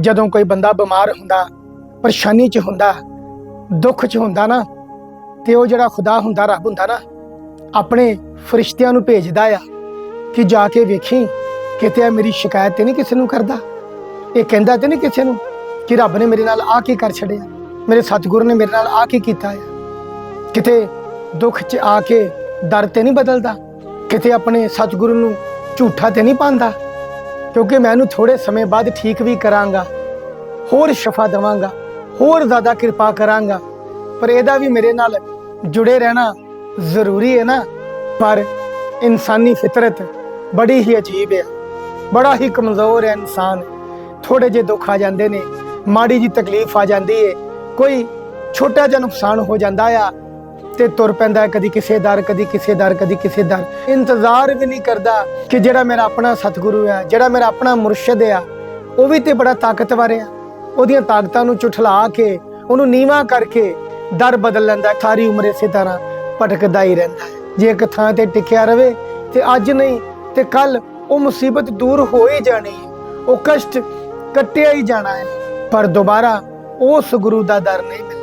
ਜਦੋਂ ਕੋਈ ਬੰਦਾ ਬਿਮਾਰ ਹੁੰਦਾ, ਪਰੇਸ਼ਾਨੀ 'ਚ ਹੁੰਦਾ, ਦੁੱਖ 'ਚ ਹੁੰਦਾ ਨਾ, ਤੇ ਉਹ ਜਿਹੜਾ ਖੁਦਾ ਹੁੰਦਾ, ਰੱਬ ਹੁੰਦਾ ਨਾ, ਆਪਣੇ ਫਰਿਸ਼ਤਿਆਂ ਨੂੰ ਭੇਜਦਾ ਆ ਕਿ ਜਾ ਕੇ ਵੇਖੀ ਕਿਤੇ ਇਹ ਮੇਰੀ ਸ਼ਿਕਾਇਤ ਤੇ ਨਹੀਂ ਕਿਸੇ ਨੂੰ ਕਰਦਾ। ਇਹ ਕਹਿੰਦਾ ਤੇ ਨਹੀਂ ਕਿਸੇ ਨੂੰ ਕਿ ਰੱਬ ਨੇ ਮੇਰੇ ਨਾਲ ਆ ਕੀ ਕਰ ਛੱਡਿਆ, ਮੇਰੇ ਸਤਿਗੁਰੂ ਨੇ ਮੇਰੇ ਨਾਲ ਆ ਕੀ ਕੀਤਾ ਹੈ ਕਿਤੇ ਦੁੱਖ 'ਚ ਆ ਕੇ ਦਰ ਤੇ ਨਹੀਂ ਬਦਲਦਾ, ਕਿਤੇ ਆਪਣੇ ਸਤਿਗੁਰੂ ਨੂੰ ਝੂਠਾ ਤੇ ਨਹੀਂ ਪਾਉਂਦਾ। ਕਿਉਂਕਿ ਮੈਂ ਇਹਨੂੰ ਥੋੜੇ ਸਮੇਂ ਬਾਅਦ ਠੀਕ ਵੀ ਕਰਾਂਗਾ, ਹੋਰ ਸ਼ਫਾ ਦਵਾਂਗਾ, ਹੋਰ ਜ਼ਿਆਦਾ ਕਿਰਪਾ ਕਰਾਂਗਾ। ਪਰ ਇਹਦਾ ਵੀ ਮੇਰੇ ਨਾਲ ਜੁੜੇ ਰਹਿਣਾ ਜ਼ਰੂਰੀ ਹੈ ਨਾ। ਪਰ ਇਨਸਾਨੀ ਫਿਤਰਤ ਬੜੀ ਹੀ ਅਜੀਬ ਹੈ। ਬੜਾ ਹੀ ਕਮਜ਼ੋਰ ਹੈ ਇਨਸਾਨ। ਥੋੜੇ ਜਿਹੇ ਦੁੱਖ ਆ ਜਾਂਦੇ ਨੇ, ਮਾੜੀ ਜੀ ਤਕਲੀਫ ਆ ਜਾਂਦੀ ਹੈ। ਕੋਈ ਛੋਟਾ ਜਿਹਾ ਨੁਕਸਾਨ ਹੋ ਜਾਂਦਾ ਆ ਤੇ ਤੁਰ ਪੈਂਦਾ ਕਦੀ ਕਿਸੇ ਦਰ, ਕਦੀ ਕਿਸੇ ਦਰ, ਕਦੀ ਕਿਸੇ ਦਰ। ਇੰਤਜ਼ਾਰ ਵੀ ਨਹੀਂ ਕਰਦਾ ਕਿ ਜਿਹੜਾ ਮੇਰਾ ਆਪਣਾ ਸਤਿਗੁਰੂ ਹੈ, ਜਿਹੜਾ ਮੇਰਾ ਆਪਣਾ ਮੁਰਸ਼ਿਦ ਆ, ਉਹ ਵੀ ਤੇ ਬੜਾ ਤਾਕਤਵਰ ਆ। ਉਹਦੀਆਂ ਤਾਕਤਾਂ ਨੂੰ ਚੁਠਲਾ ਕੇ, ਉਹਨੂੰ ਨੀਵਾ ਕਰਕੇ ਦਰ ਬਦਲ ਲੈਂਦਾ ਸਾਰੀ ਉਮਰ ਇਸੇ ਤਰ੍ਹਾਂ ਭਟਕਦਾ ਹੀ ਰਹਿੰਦਾ ਜੇ ਇੱਕ ਥਾਂ ਤੇ ਟਿਕਿਆ ਰਵੇ, ਤੇ ਅੱਜ ਨਹੀਂ, ਤੇ ਕੱਲ ਉਹ ਮੁਸੀਬਤ ਦੂਰ ਹੋ ਹੀ ਜਾਣੀ ਹੈ। ਉਹ ਕਸ਼ਟ ਕੱਟਿਆ ਹੀ ਜਾਣਾ ਹੈ। ਪਰ ਦੁਬਾਰਾ ਉਸ ਗੁਰੂ ਦਾ ਦਰ ਨਹੀਂ ਮਿਲਦਾ।